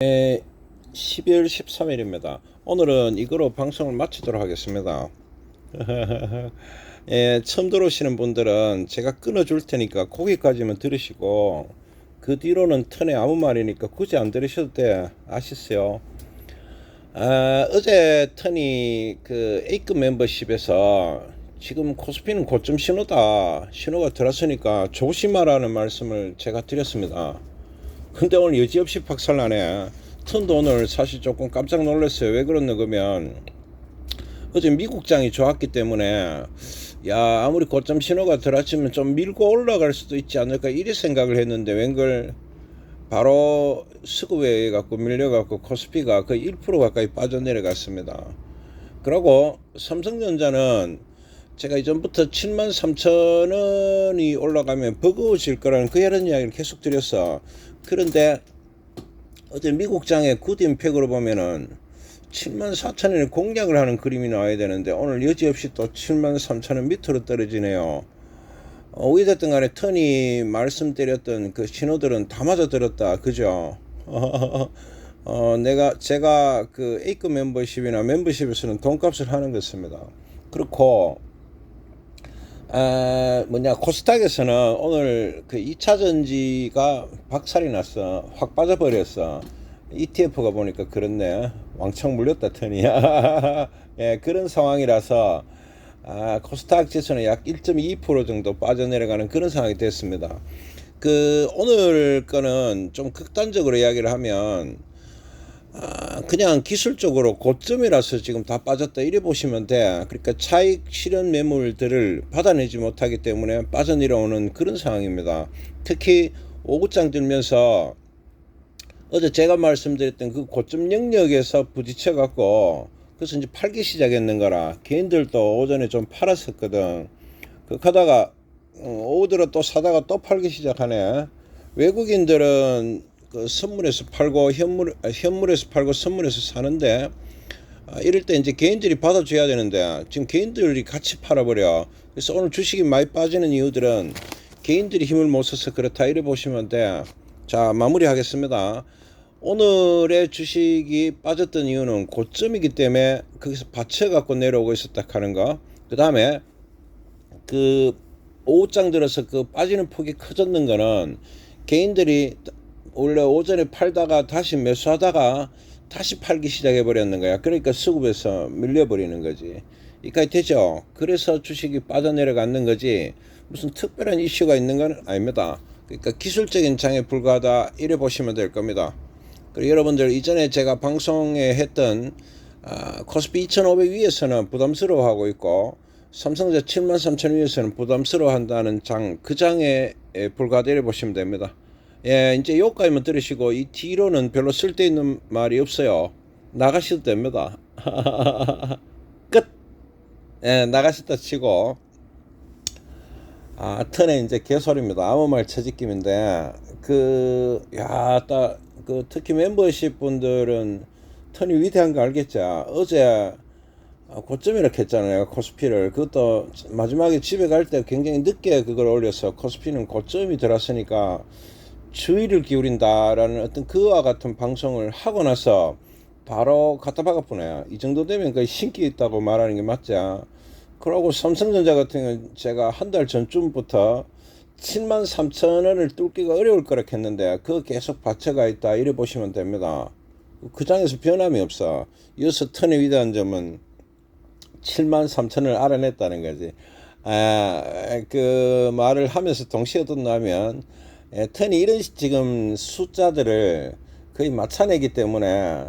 네, 12월 13일입니다. 오늘은 이거로 방송을 마치도록 하겠습니다. 예, 처음 들어오시는 분들은 제가 끊어줄 테니까 거기까지만 들으시고 그 뒤로는 턴에 아무 말이니까 굳이 안 들으셔도 돼. 아시세요? 아, 어제 턴이 그 A급 멤버십에서 지금 코스피는 고점 신호다. 신호가 들어서니까 조심하라는 말씀을 제가 드렸습니다. 근데 오늘 여지없이 박살나네. 턴도 오늘 사실 조금 깜짝 놀랐어요. 왜 그러냐 그러면 어제 미국장이 좋았기 때문에 야 아무리 고점 신호가 들어치면 좀 밀고 올라갈 수도 있지 않을까 이래 생각을 했는데 웬걸 바로 스급에 갖고 밀려갖고 코스피가 거의 1% 가까이 빠져내려갔습니다. 그리고 삼성전자는 제가 이전부터 7만 3천 원이 올라가면 버거워질 거라는 그 이런 이야기를 계속 드렸어. 그런데 어제 미국장의 굿 임팩으로 보면은 7만 4천 원의 공략을 하는 그림이 나와야 되는데 오늘 여지없이 또 7만 3천 원 밑으로 떨어지네요. 어, 어찌됐든 간에 턴이 말씀드렸던 그 신호들은 다 맞아 들었다. 그죠? 어, 내가, 제가 그 A급 멤버십이나 멤버십에서는 돈값을 하는 것입니다. 그렇고, 아, 뭐냐, 코스닥에서는 오늘 그 2차 전지가 박살이 났어. 확 빠져버렸어. ETF가 보니까 그렇네. 왕창 물렸다, 턴이. 예, 그런 상황이라서, 아, 코스닥 지수는 약 1.2% 정도 빠져내려가는 그런 상황이 됐습니다. 그, 오늘 거는 좀 극단적으로 이야기를 하면, 아, 그냥 기술적으로 고점이라서 지금 다 빠졌다 이래 보시면 돼. 그러니까 차익 실현 매물들을 받아내지 못하기 때문에 빠져내려오는 그런 상황입니다. 특히 오구장 들면서 어제 제가 말씀드렸던 그 고점 영역에서 부딪혀 갖고 그래서 이제 팔기 시작했는 거라 개인들도 오전에 좀 팔았었거든. 그 하다가 어, 오후 들어 또 사다가 또 팔기 시작하네. 외국인들은 그 선물에서 팔고 현물 아, 현물에서 팔고 선물에서 사는데 아, 이럴 때 이제 개인들이 받아줘야 되는데 지금 개인들이 같이 팔아버려. 그래서 오늘 주식이 많이 빠지는 이유들은 개인들이 힘을 못 써서 그렇다 이래 보시면 돼. 자 마무리하겠습니다. 오늘의 주식이 빠졌던 이유는 고점이기 때문에 거기서 받쳐 갖고 내려오고 있었다 하는 거. 그 다음에 그 오후장 들어서 그 빠지는 폭이 커졌는 거는 개인들이 원래 오전에 팔다가 다시 매수하다가 다시 팔기 시작해 버렸는 거야. 그러니까 수급에서 밀려 버리는 거지. 이까지 되죠. 그래서 주식이 빠져내려가는 거지. 무슨 특별한 이슈가 있는 건 아닙니다. 그러니까 기술적인 장에 불과하다 이래 보시면 될 겁니다. 그리고 여러분들 이전에 제가 방송에 했던 아, 코스피 2,500 위에서는 부담스러워하고 있고 삼성자 7만 3천 위에서는 부담스러워한다는 장 그 장에 불과하다 보시면 됩니다. 예, 이제 여기까지만 들으시고 이 뒤로는 별로 쓸데있는 말이 없어요. 나가셔도 됩니다. 끝. 예, 나가셨다 치고 아, 턴에 이제 개소리입니다. 아무 말 채집김인데 그, 야, 딱, 그 특히 멤버십 분들은 턴이 위대한 거 알겠죠? 어제 고점 이렇게 했잖아요. 코스피를. 그것도 마지막에 집에 갈 때 굉장히 늦게 그걸 올려서 코스피는 고점이 들었으니까 주의를 기울인다라는 어떤 그와 같은 방송을 하고 나서 바로 갖다 박아보네요. 이 정도 되면 거의 신기 있다고 말하는 게 맞죠. 그러고 삼성전자 같은 경우는 제가 한 달 전쯤부터 7만 3천 원을 뚫기가 어려울 거라 했는데 그거 계속 받쳐가 있다 이래 보시면 됩니다. 그 장에서 변함이 없어. 이어서 턴의 위대한 점은 7만 3천을 알아냈다는 거지. 아, 그 말을 하면서 동시에 듣나면 예, 턴이 이런 지금 숫자들을 거의 맞춰내기 때문에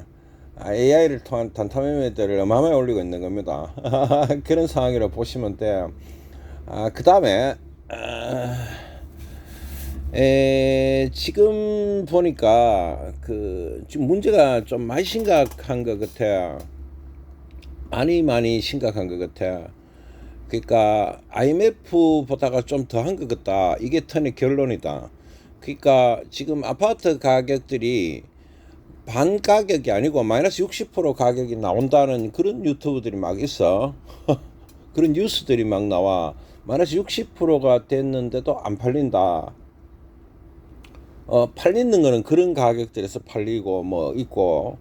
AI를 통한 단타 매매들을 어마어마하게 올리고 있는 겁니다. 그런 상황이라고 보시면 돼요. 아, 그 다음에, 아, 에, 지금 보니까 그 지금 문제가 좀 많이 심각한 것 같아요. 많이 많이 심각한 것 같아요. 그러니까 IMF보다가 좀 더 한 것 같다. 이게 턴의 결론이다. 그러니까 지금 아파트 가격들이 반 가격이 아니고 마이너스 60% 가격이 나온다는 그런 유튜브들이 막 있어. 그런 뉴스들이 막 나와. 마이너스 60%가 됐는데도 안 팔린다. 어, 팔리는 거는 그런 가격들에서 팔리고 뭐 있고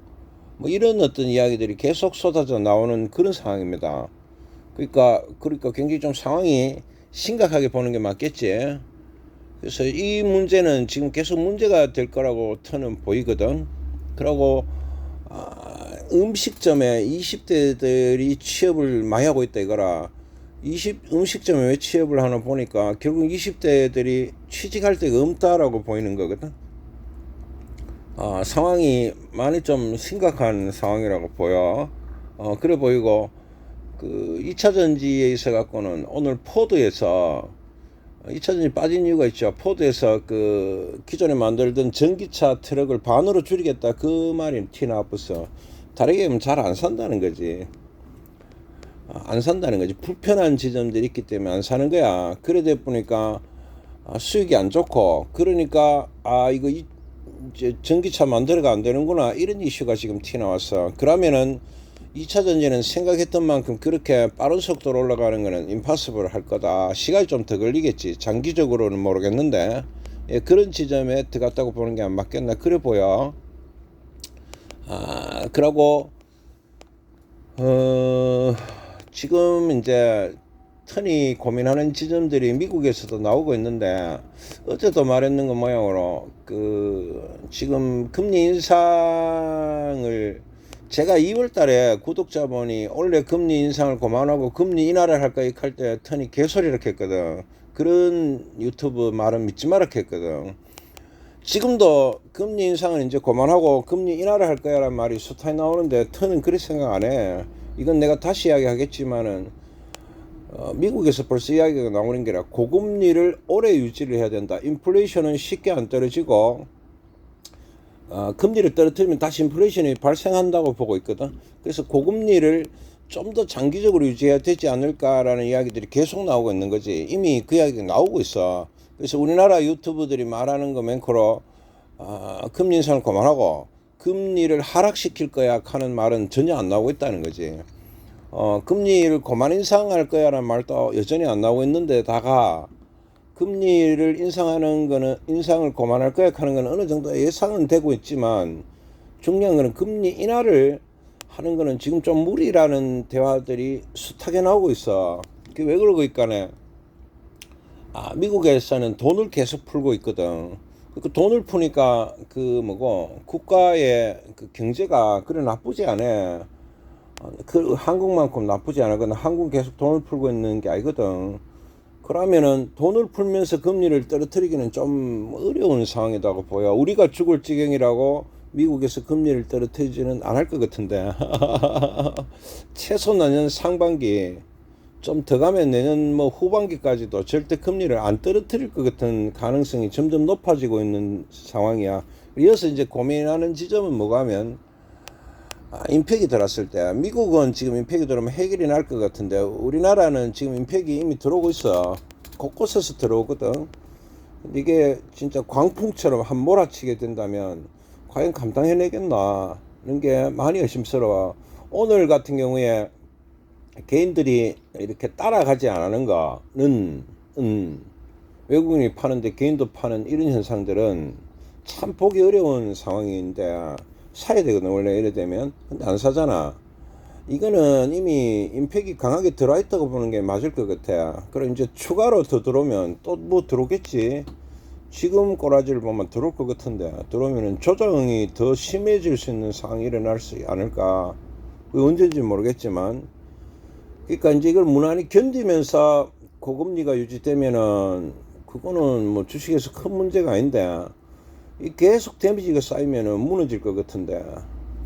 뭐 이런 어떤 이야기들이 계속 쏟아져 나오는 그런 상황입니다. 그러니까 그러니까 굉장히 좀 상황이 심각하게 보는 게 맞겠지. 그래서 이 문제는 지금 계속 문제가 될 거라고 저는 보이거든. 그러고 아, 음식점에 20대들이 취업을 많이 하고 있다 이거라. 20 음식점에 왜 취업을 하나 보니까 결국 20대들이 취직할 데가 없다라고 보이는 거거든. 아, 상황이 많이 좀 심각한 상황이라고 보여. 어, 그래 보이고 그 2차 전지에 있어 갖고는 오늘 포드에서 2차 전지 빠진 이유가 있죠. 포드에서 그 기존에 만들던 전기차 트럭을 반으로 줄이겠다 그 말이 튀나왔어. 다르게 하면 잘 안 산다는 거지. 아, 안 산다는 거지. 불편한 지점들이 있기 때문에 안 사는 거야. 그러다 보니까 아, 수익이 안 좋고 그러니까 아 이거 이, 이제 전기차 만들어가 안 되는구나 이런 이슈가 지금 튀나왔어. 그러면은 2차 전지는 생각했던 만큼 그렇게 빠른 속도로 올라가는 거는 임파서블 할 거다. 시간이 좀 더 걸리겠지. 장기적으로는 모르겠는데 예, 그런 지점에 들어갔다고 보는 게 안 맞겠나 그래 보여. 아 그러고 어 지금 이제 턴이 고민하는 지점들이 미국에서도 나오고 있는데 어제도 말했는 것 모양으로 그 지금 금리 인상을 제가 2월 달에 구독자분이 원래 금리 인상을 그만하고 금리 인하를 할까 할때 턴이 개소리를 했거든. 그런 유튜브 말은 믿지 말라 했거든. 지금도 금리 인상을 이제 그만하고 금리 인하를 할 거야라는 말이 수타에 나오는데 턴은 그렇게 생각 안 해. 이건 내가 다시 이야기하겠지만은 어, 미국에서 벌써 이야기가 나오는 게 아니라 고금리를 오래 유지를 해야 된다. 인플레이션은 쉽게 안 떨어지고 어, 금리를 떨어뜨리면 다시 인플레이션이 발생한다고 보고 있거든. 그래서 고금리를 좀 더 장기적으로 유지해야 되지 않을까라는 이야기들이 계속 나오고 있는 거지. 이미 그 이야기가 나오고 있어. 그래서 우리나라 유튜브들이 말하는 거 맹코로 어, 금리 인상을 그만하고 금리를 하락시킬 거야 하는 말은 전혀 안 나오고 있다는 거지. 어, 금리를 그만 인상할 거야라는 말도 여전히 안 나오고 있는데다가 금리를 인상하는 거는 인상을 그만할 거야 하는 거는 어느 정도 예상은 되고 있지만 중요한 거는 금리 인하를 하는 거는 지금 좀 무리라는 대화들이 숱하게 나오고 있어. 그게 왜 그러고 있까네. 아, 미국에서는 돈을 계속 풀고 있거든. 그 돈을 푸니까 그 뭐고 국가의 그 경제가 그래 나쁘지 않아. 어, 그 한국만큼 나쁘지 않아. 근데 한국 계속 돈을 풀고 있는 게 아니거든. 그러면은 돈을 풀면서 금리를 떨어뜨리기는 좀 어려운 상황이라고 보여. 우리가 죽을 지경이라고 미국에서 금리를 떨어뜨리지는 않을 것 같은데. 최소 내년 상반기 좀 더 가면 내년 뭐 후반기까지도 절대 금리를 안 떨어뜨릴 것 같은 가능성이 점점 높아지고 있는 상황이야. 이어서 이제 고민하는 지점은 뭐가면 아, 임팩이 들었을 때 미국은 지금 임팩이 들어오면 해결이 날 것 같은데 우리나라는 지금 임팩이 이미 들어오고 있어. 곳곳에서 들어오거든. 이게 진짜 광풍처럼 한 몰아치게 된다면 과연 감당해내겠나? 하는 게 많이 의심스러워. 오늘 같은 경우에 개인들이 이렇게 따라가지 않는 거는 음, 외국인이 파는데 개인도 파는 이런 현상들은 참 보기 어려운 상황인데 사야 되거든. 원래 이래 되면. 근데 안 사잖아. 이거는 이미 임팩이 강하게 들어와 있다고 보는 게 맞을 것 같아. 그럼 이제 추가로 더 들어오면 또 뭐 들어오겠지? 지금 꼬라지를 보면 들어올 것 같은데 들어오면은 조정이 더 심해질 수 있는 상황이 일어날 수 않을까? 언제인지 모르겠지만. 그러니까 이제 이걸 무난히 견디면서 고금리가 유지되면은 그거는 뭐 주식에서 큰 문제가 아닌데 이 계속 데미지가 쌓이면은 무너질 것 같은데.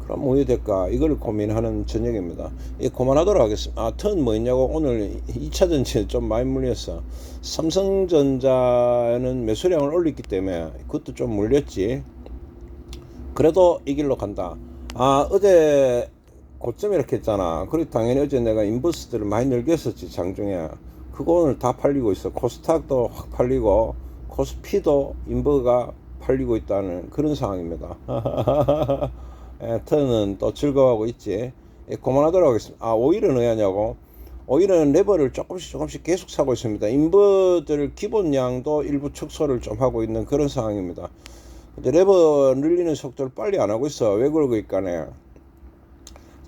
그럼 뭐 해야 될까? 이걸 고민하는 저녁입니다. 예, 그만하도록 하겠습니다. 아 턴뭐 있냐고 오늘 2차 전지에 좀 많이 물렸어. 삼성전자는 매수량을 올렸기 때문에 그것도 좀 물렸지. 그래도 이 길로 간다. 아 어제 고점 이렇게 했잖아. 그리고 당연히 어제 내가 인버스들을 많이 늘겼었지 장중에. 그거 오늘 다 팔리고 있어. 코스닥도 확 팔리고 코스피도 인버가 팔리고 있다는 그런 상황입니다. 예, 턴은 또 즐거워하고 있지. 예, 그만하도록 하겠습니다. 아, 오일은 왜 하냐고? 오일은 레버를 조금씩 조금씩 계속 사고 있습니다. 인버들 기본량도 일부 축소를 좀 하고 있는 그런 상황입니다. 근데 레버 늘리는 속도를 빨리 안 하고 있어. 왜 그러고 있까네.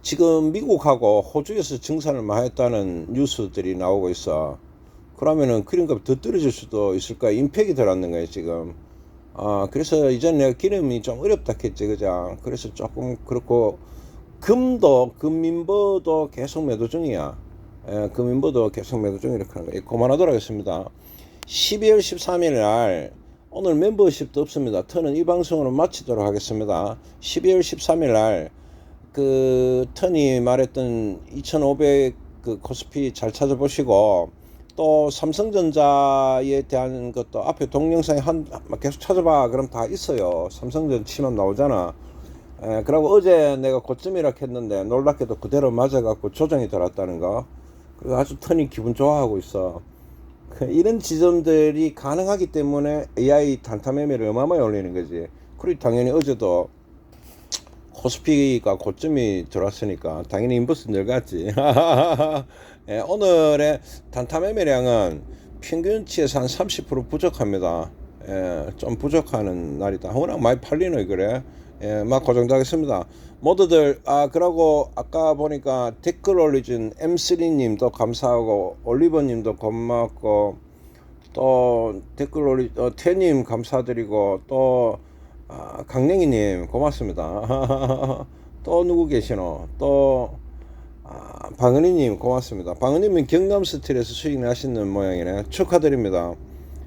지금 미국하고 호주에서 증산을 많이 했다는 뉴스들이 나오고 있어. 그러면은 기름값이 더 떨어질 수도 있을 거야. 임팩이 들어왔는 거야, 지금. 아, 그래서 이전 내가 기름이 좀 어렵다 했지, 그죠? 그래서 조금 그렇고, 금도, 금민버도 계속 매도 중이야. 예, 금민버도 계속 매도 중 이렇게 하는 거예요. 그만하도록 하겠습니다. 12월 13일 날, 오늘 멤버십도 없습니다. 터는 이 방송으로 마치도록 하겠습니다. 12월 13일 날, 그 턴이 말했던 2,500 그 코스피 잘 찾아보시고 또 삼성전자에 대한 것도 앞에 동영상에 한 계속 찾아봐. 그럼 다 있어요. 삼성전 치면 나오잖아. 에, 그리고 어제 내가 고점이라 했는데 놀랍게도 그대로 맞아갖고 조정이 들어왔다는 거. 그래서 아주 턴이 기분 좋아하고 있어. 그 이런 지점들이 가능하기 때문에 AI 단타 매매를 어마어마하게 올리는 거지. 그리고 당연히 어제도 코스피가 고점이 들어왔으니까 당연히 인버스 늘갔지. 예, 오늘의 단타 매매량은 평균치에서 한 30% 부족합니다. 예, 좀 부족하는 날이다. 워낙 많이 팔리네 그래. 예, 막 고정하겠습니다. 모두들 아 그러고 아까 보니까 댓글 올리준 M3님도 감사하고 올리버님도 고맙고 또 댓글 올리 어, 태님 감사드리고 또 아, 강냉이님 고맙습니다. 또 누구 계시노? 또 아, 방은희님 고맙습니다. 방은희님 경남 스틸에서 수익 나시는 모양이네. 축하드립니다.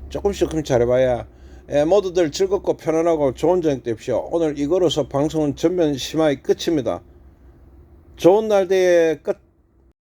조금씩 조금 잘해봐야 예, 모두들 즐겁고 편안하고 좋은 저녁 되십시오. 오늘 이거로서 방송은 전면 심하게 끝입니다. 좋은 날 되에 끝.